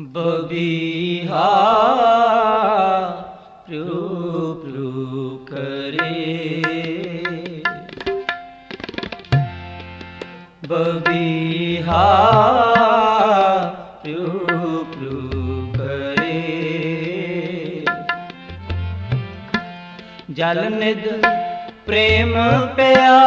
ਬਬੀਹਾ ਪ੍ਰੂ ਪ੍ਰੂ ਕਰੇ। ਬਬੀਹਾ ਪ੍ਰੂ ਪ੍ਰੂ ਕਰੇ। ਜਲ ਨਿਦ ਪ੍ਰੇਮ ਪਿਆ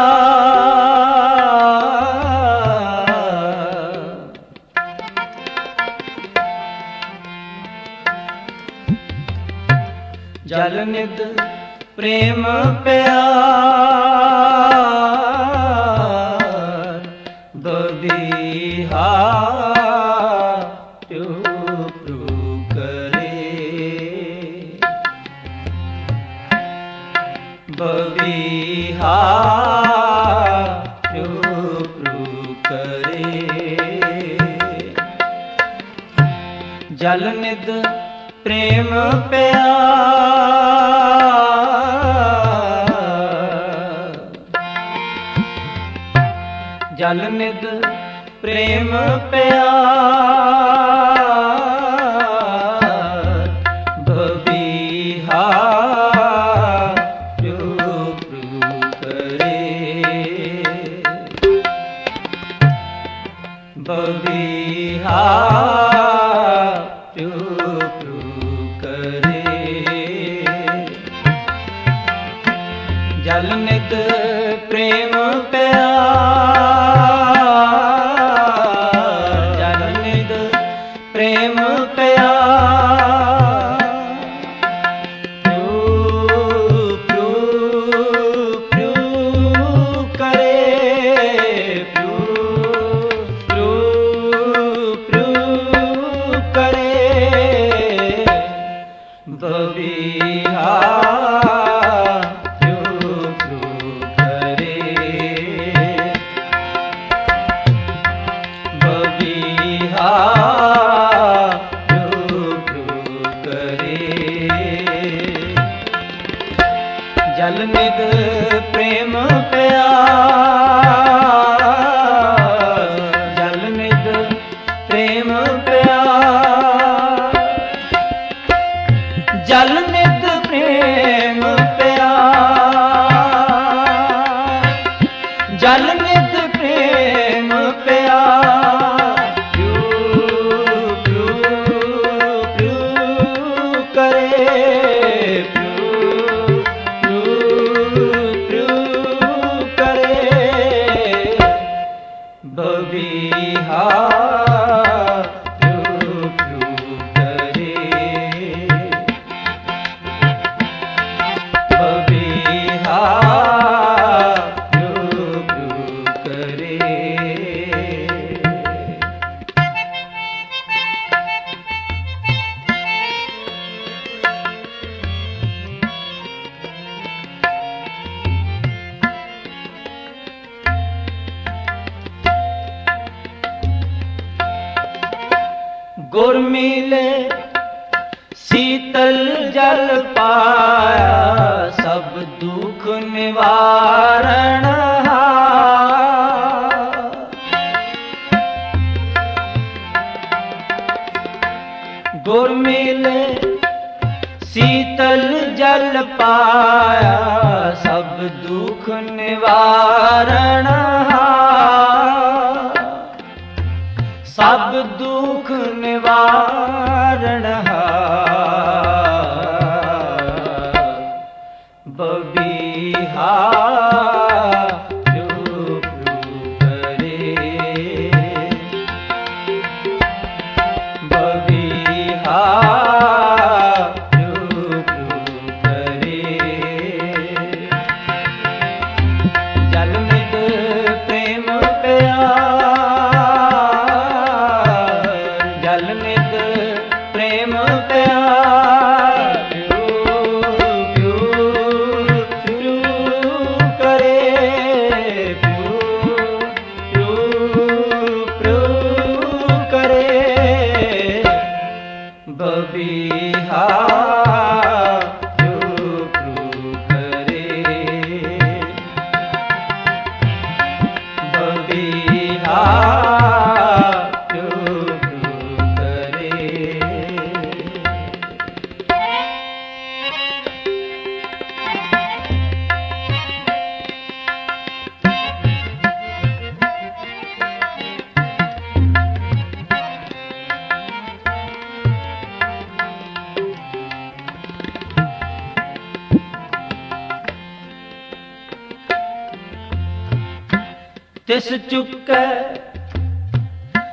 ਪ੍ਰੇਮ ਪਿਆਰ ਬਬੀਹਾ ਤਿਉ ਪ੍ਰੂ ਕਰੇ। ਬਬੀਹਾ ਤਿਉ ਪ੍ਰੂ ਕਰੇ। ਜਲ ਨਿਦ ਪ੍ਰੇਮ ਪਿਆਰ ਜਲ ਨਿਦ ਪ੍ਰੇਮ ਪਿਆਰ ਬਬੀਹਾ। ਜਲ ਨਿਦ ਪ੍ਰੇਮ ਪਿਆਰ। ਗੁਰ ਮਿਲੇ ਸੀਤਲ ਜਲ ਪਾਇਆ ਸਭ ਦੁਖ ਨਿਵਾਰਣ ਗੁਰ ਮਿਲੇ ਸੀਤਲ ਜਲ ਪਾਇਆ ਸਭ ਦੁਖ ਨਿਵਾਰਣ ਸਭ ਦੁੱਖ ਨਿਵਾਰਣ ਤਿਸ ਚੁੱਕੈ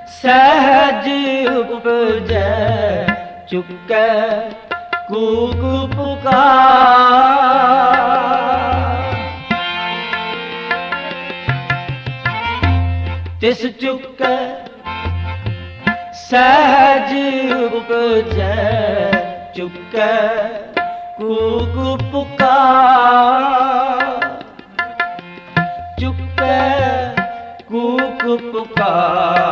ਸਹਿਜ ਉਪਜੈ। ਚੁੱਕੈ ਕੂਕ ਪੁਕਾਰ। ਤਿਸ ਚੁੱਕੈ ਸਹਿਜ ਉਪਜੈ। ਚੁੱਕੈ ਕੂਕ ਪੁਕਾਰ। ਪੁਕਾਰ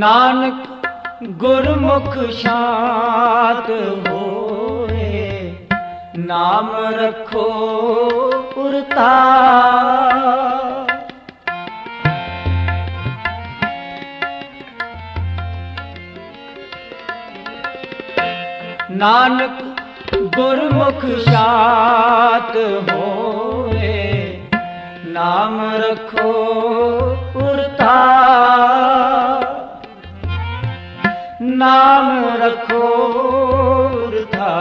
ਨਾਨਕ ਗੁਰਮੁਖ ਸ਼ਾਂਤ ਹੋਏ ਨਾਮ ਰੱਖੋ ਪੁਰਤਾ। ਨਾਨਕ ਗੁਰਮੁਖ ਸ਼ਾਂਤ ਹੋਏ ਨਾਮ ਰੱਖੋ ਪੁਰਤਾ। ਨਾਮ ਰੱਖੋ ਰਥਾ।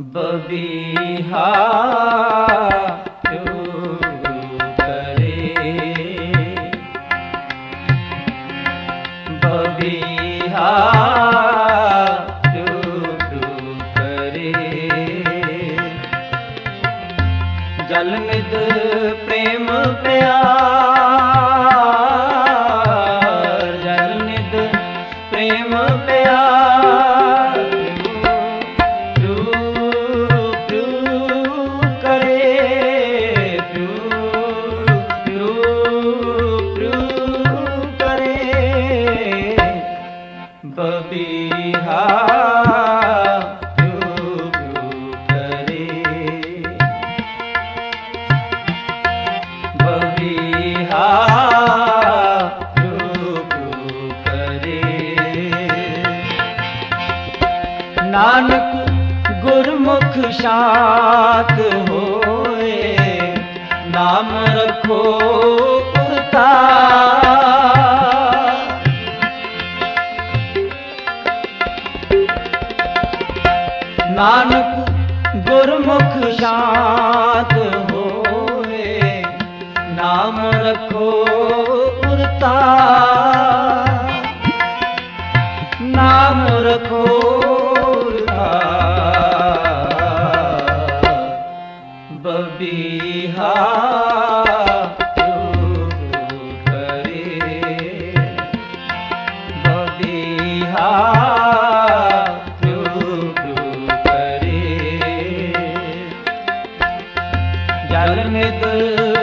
ਬਬੀਹਾ ਚੁਪ ਨਾਨਕ ਗੁਰਮੁਖ ਸ਼ਾਂਤ ਹੋਏ ਨਾਮ ਰੱਖੋ ਪੁਰਤਾ ਨਾਨਕ ਗੁਰਮੁਖ ਸ਼ਾਂਤ ਹੋਏ ਨਾਮ ਰੱਖੋ ਉਰਤਾ ਬਬੀਹਾ ਚੁਪ ਕਰੇ ਬਬੀਹਾ ਚੁਪ ਕਰੇ ਜਲ ਨਿਤ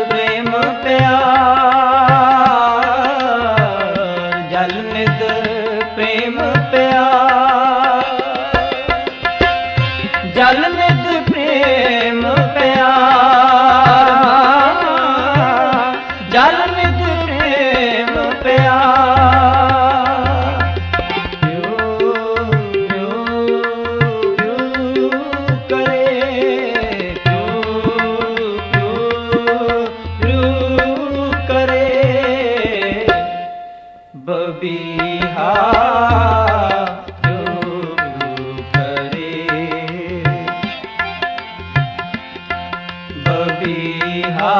ਪ੍ਰੇਮ ਪਿਆ